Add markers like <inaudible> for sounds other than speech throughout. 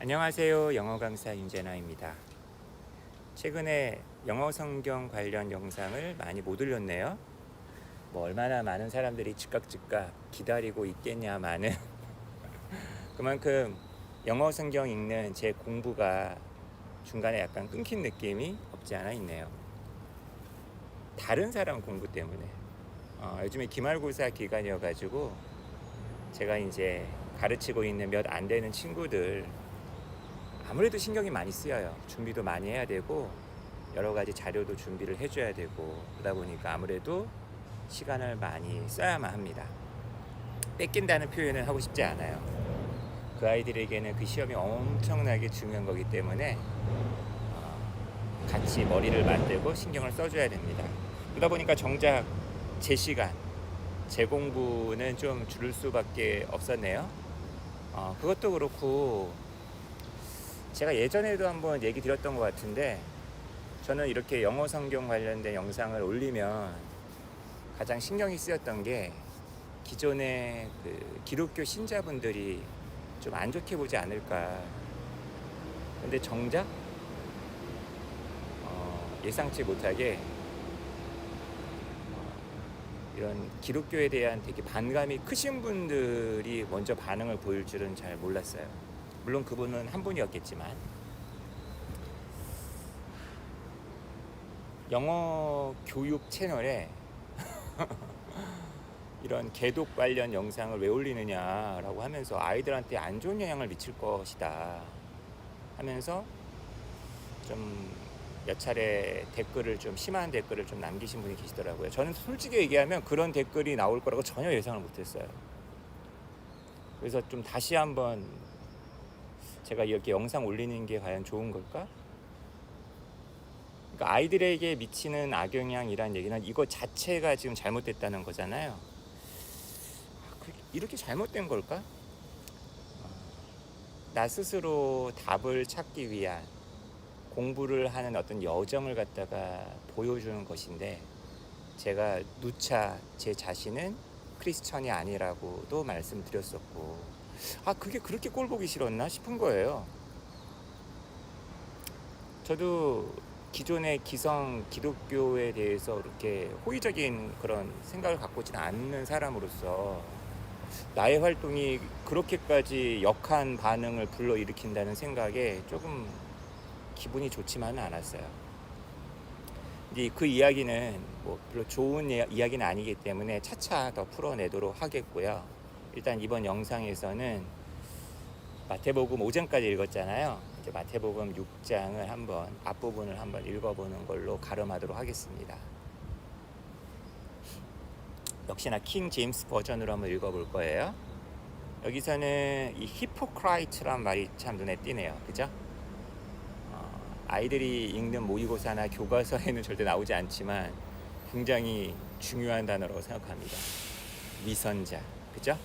안녕하세요. 영어 강사 윤재나입니다. 최근에 영어 성경 관련 영상을 많이 못 올렸네요. 뭐 얼마나 많은 사람들이 즉각 즉각 기다리고 있겠냐마는 <laughs> 그만큼 영어 성경 읽는 제 공부가 중간에 약간 끊긴 느낌이 없지 않아 있네요. 다른 사람 공부 때문에 어, 요즘에 기말고사 기간이어가지고 제가 이제 가르치고 있는 몇 안 되는 친구들 아무래도 신경이 많이 쓰여요. 준비도 많이 해야 되고 여러 가지 자료도 준비를 해줘야 되고 그러다 보니까 아무래도 시간을 많이 써야만 합니다. 뺏긴다는 표현을 하고 싶지 않아요. 그 아이들에게는 그 시험이 엄청나게 중요한 거기 때문에 어, 같이 머리를 만들고 신경을 써줘야 됩니다. 그러다 보니까 정작 제 시간, 제 공부는 좀 줄일 수밖에 없었네요. 어, 그것도 그렇고 제가 예전에도 한번 얘기 드렸던 것 같은데 저는 이렇게 영어 성경 관련된 영상을 올리면 가장 신경이 쓰였던 게 기존의 그 기독교 신자분들이 좀 안 좋게 보지 않을까. 근데 정작 어, 예상치 못하게 어, 이런 기독교에 대한 되게 반감이 크신 분들이 먼저 반응을 보일 줄은 잘 몰랐어요. 물론 그분은 한 분이었겠지만 영어 교육 채널에 <laughs> 이런 개독 관련 영상을 왜 올리느냐라고 하면서 아이들한테 안 좋은 영향을 미칠 것이다 하면서 좀 몇 차례 댓글을 좀 심한 댓글을 좀 남기신 분이 계시더라고요. 저는 솔직히 얘기하면 그런 댓글이 나올 거라고 전혀 예상을 못했어요. 그래서 좀 다시 한번 제가 이렇게 영상 올리는 게 과연 좋은 걸까? 그러니까 아이들에게 미치는 악영향이란 얘기는 이거 자체가 지금 잘못됐다는 거잖아요. 아, 그- 이렇게 잘못된 걸까? 어, 나 스스로 답을 찾기 위한 공부를 하는 어떤 여정을 갖다가 보여주는 것인데 제가 누차 제 자신은 크리스천이 아니라고도 말씀드렸었고 아 그게 그렇게 꼴 보기 싫었나 싶은 거예요. 저도 기존의 기성 기독교에 대해서 이렇게 호의적인 그런 생각을 갖고 있지는 않는 사람으로서 나의 활동이 그렇게까지 역한 반응을 불러일으킨다는 생각에 조금 기분이 좋지만은 않았어요. 이제 그 이야기는 뭐 별로 좋은 이야- 이야기는 아니기 때문에 차차 더 풀어내도록 하겠고요. 일단 이번 영상에서는 마태복음 5장까지 읽었잖아요. 이제 마태복음 6장을 한번 앞부분을 한번 읽어보는 걸로 가름하도록 하겠습니다. 역시나 킹 제임스 버전으로 한번 읽어볼 거예요. 여기서는 이 히포크라이트란 말이 참 눈에 띄네요. 그죠? 어, 아이들이 읽는 모의고사나 교과서에는 절대 나오지 않지만 굉장히 중요한 단어라고 생각합니다. 위선자. 그죠?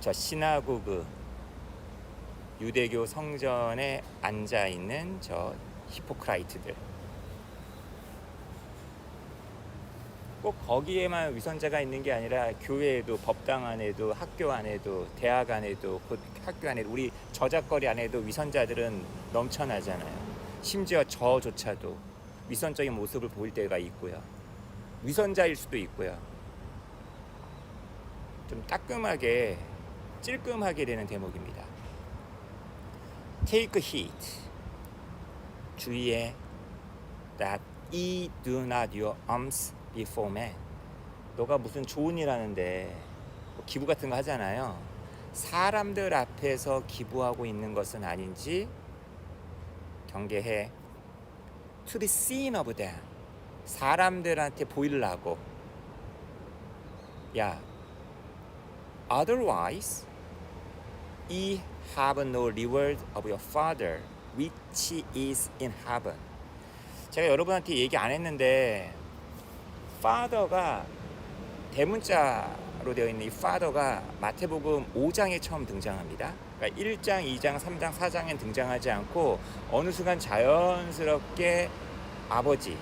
저 시나고그 유대교 성전에 앉아 있는 저 히포크라이트들. 꼭 거기에만 위선자가 있는 게 아니라 교회에도 법당 안에도 학교 안에도 대학 안에도 곧 학교 안에도 우리 저작거리 안에도 위선자들은 넘쳐나잖아요. 심지어 저조차도 위선적인 모습을 보일 때가 있고요. 위선자일 수도 있고요. 좀 따끔하게 찔끔하게 되는 대목입니다. Take heed. 주의해. That ye do not your alms before men. 너가 무슨 좋은 일 하는데 뭐 기부 같은 거 하잖아요. 사람들 앞에서 기부하고 있는 것은 아닌지 경계해. To be seen of them. 사람들한테 보이려고. 야, Otherwise, ye have no reward of your Father which is in heaven. 제가 여러분한테 얘기 안 했는데, Father가 대문자로 되어 있는 이 Father가 마태복음 5장에 처음 등장합니다. 그러니까 1장, 2장, 3장, 4장엔 등장하지 않고 어느 순간 자연스럽게 아버지,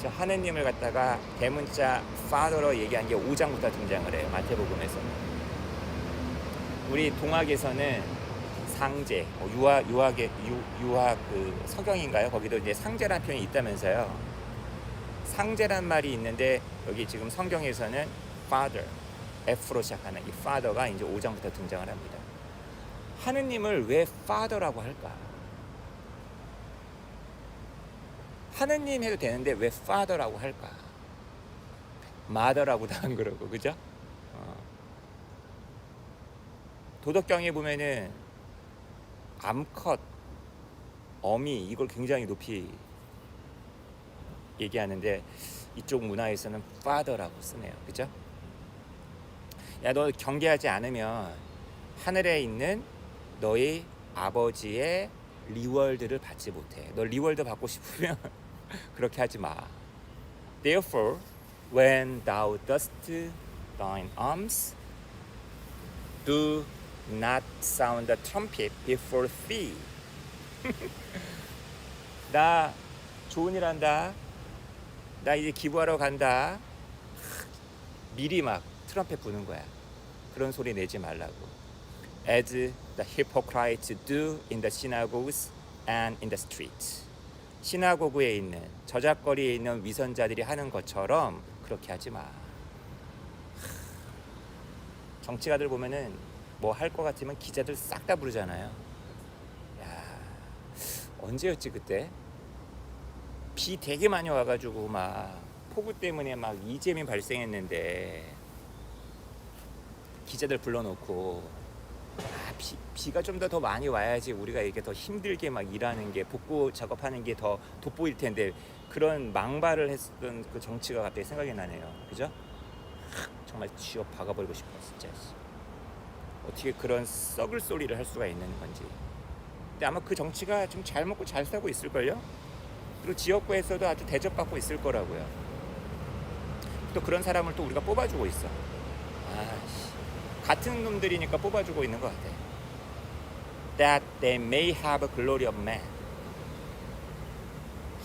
저 하느님을 갖다가 대문자 Father로 얘기한 게 5장부터 등장을 해요. 마태복음에서는. 우리 동학에서는 상제, 뭐 유아 유학의 유, 유학 그 서경인가요? 거기도 이제 상제라는 표현이 있다면서요. 상제란 말이 있는데 여기 지금 성경에서는 father, F로 시작하는 이 father가 이제 5장부터 등장을 합니다. 하느님을 왜 father라고 할까? 하느님 해도 되는데 왜 father라고 할까? mother라고도 안 그러고 그죠? 어. 도덕경에 보면은 암컷, 어미 이걸 굉장히 높이 얘기하는데 이쪽 문화에서는 father라고 쓰네요. 그죠? 야, 너 경계하지 않으면 하늘에 있는 너의 아버지의 리월드를 받지 못해. 너 리월드 받고 싶으면 <laughs> 그렇게 하지 마. Therefore, when thou dost thine arms, do not sound the trumpet before thee. 나 좋은 일 한다. 나 이제 기부하러 간다. 미리 막 트럼펫 부는 거야. 그런 소리 내지 말라고. As the hypocrites do in the synagogues and in the streets. 시나고그에 있는 저작거리에 있는 위선자들이 하는 것처럼 그렇게 하지 마. 정치가들 보면은 뭐 할 것 같으면 기자들 싹 다 부르잖아요. 야 언제였지 그때? 비 되게 많이 와가지고 막 폭우 때문에 막 이재민 발생했는데 기자들 불러놓고 아, 비, 비가 좀 더더 많이 와야지 우리가 이렇게 더 힘들게 막 일하는 게 복구 작업하는 게 더 돋보일 텐데 그런 망발을 했던 그 정치가 갑자기 생각이 나네요. 그죠? 하, 정말 쥐어 박아버리고 싶어 진짜. 어떻게 그런 썩을 소리를 할 수가 있는 건지. 근데 아마 그 정치가 좀 잘 먹고 잘 살고 있을걸요? 그리고 지역구에서도 아주 대접받고 있을 거라고요. 또 그런 사람을 또 우리가 뽑아주고 있어. 아씨. 같은 놈들이니까 뽑아주고 있는 것 같아. That they may have a glory of man.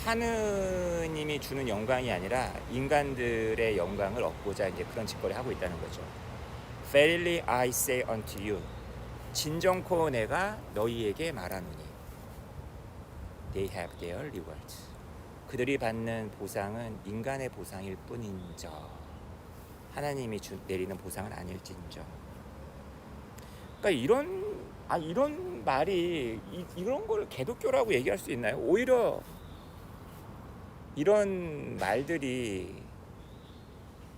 하느님이 주는 영광이 아니라 인간들의 영광을 얻고자 이제 그런 짓거리 하고 있다는 거죠. Verily I say unto you, 진정코 내가 너희에게 말하노니, they have their reward. 그들이 받는 보상은 인간의 보상일 뿐인저 하나님이 주, 내리는 보상은 아닐진저. 그러니까 이런 아 이런 말이 이, 이런 걸 개독교라고 얘기할 수 있나요? 오히려 이런 말들이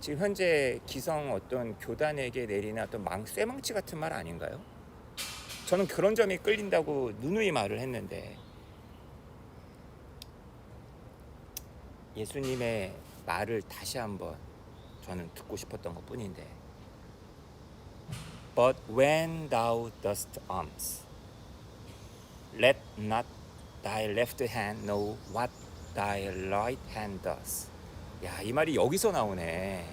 지금 현재 기성 어떤 교단에게 내리는 어떤 망 쇠망치 같은 말 아닌가요? 저는 그런 점이 끌린다고 누누이 말을 했는데 예수님의 말을 다시 한번 저는 듣고 싶었던 것 뿐인데 But when thou dost alms let not thy left hand know what thy right hand does 야 이 말이 여기서 나오네.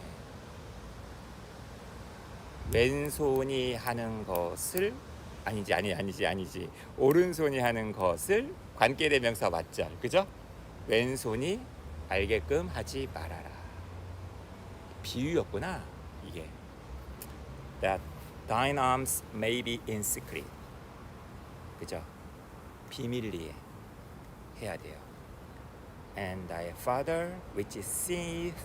왼손이 하는 것을 아니지 아니 아니지 아니지. 오른손이 하는 것을 관계대명사 맞자 그죠? 왼손이 알게끔 하지 말아라. 비유였구나 이게. That thine arms may be in secret. 그죠? 비밀리에 해야 돼요 and thy father which seeth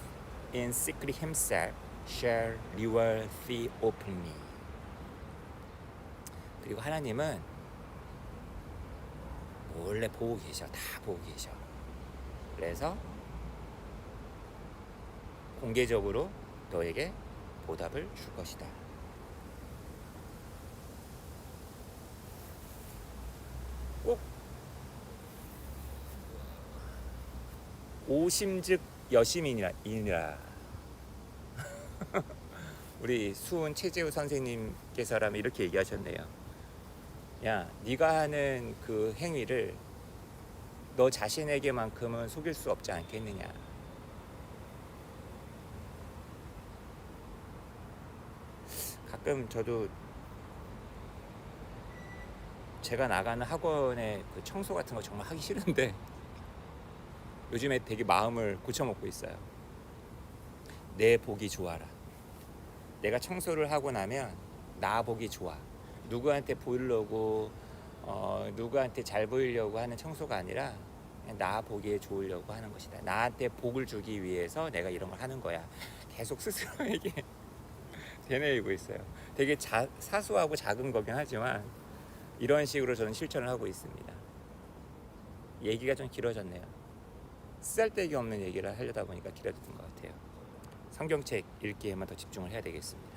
in secret himself shall reward thee openly 그리고 하나님은 몰래 보고 계셔 다 보고 계셔 그래서 공개적으로 너에게 보답을 줄 것이다. 꼭 오심즉 여심이니라 이니라. <laughs> 우리 수은 최재우 선생님께서라면 이렇게 얘기하셨네요. 야, 네가 하는 그 행위를 너 자신에게만큼은 속일 수 없지 않겠느냐. 가끔 저도 제가 나가는 학원의 그 청소 같은 거 정말 하기 싫은데 요즘에 되게 마음을 고쳐먹고 있어요. 내 보기 좋아라. 내가 청소를 하고 나면 나 보기 좋아. 누구한테 보이려고 어, 누구한테 잘 보이려고 하는 청소가 아니라 나 보기에 좋으려고 하는 것이다. 나한테 복을 주기 위해서 내가 이런 걸 하는 거야. 계속 스스로에게 <laughs> 되뇌이고 있어요. 되게 자, 사소하고 작은 거긴 하지만 이런 식으로 저는 실천을 하고 있습니다. 얘기가 좀 길어졌네요. 쓰잘데기 없는 얘기를 하려다 보니까 길어졌던 것 같아요. 성경책 읽기에만 더 집중을 해야 되겠습니다.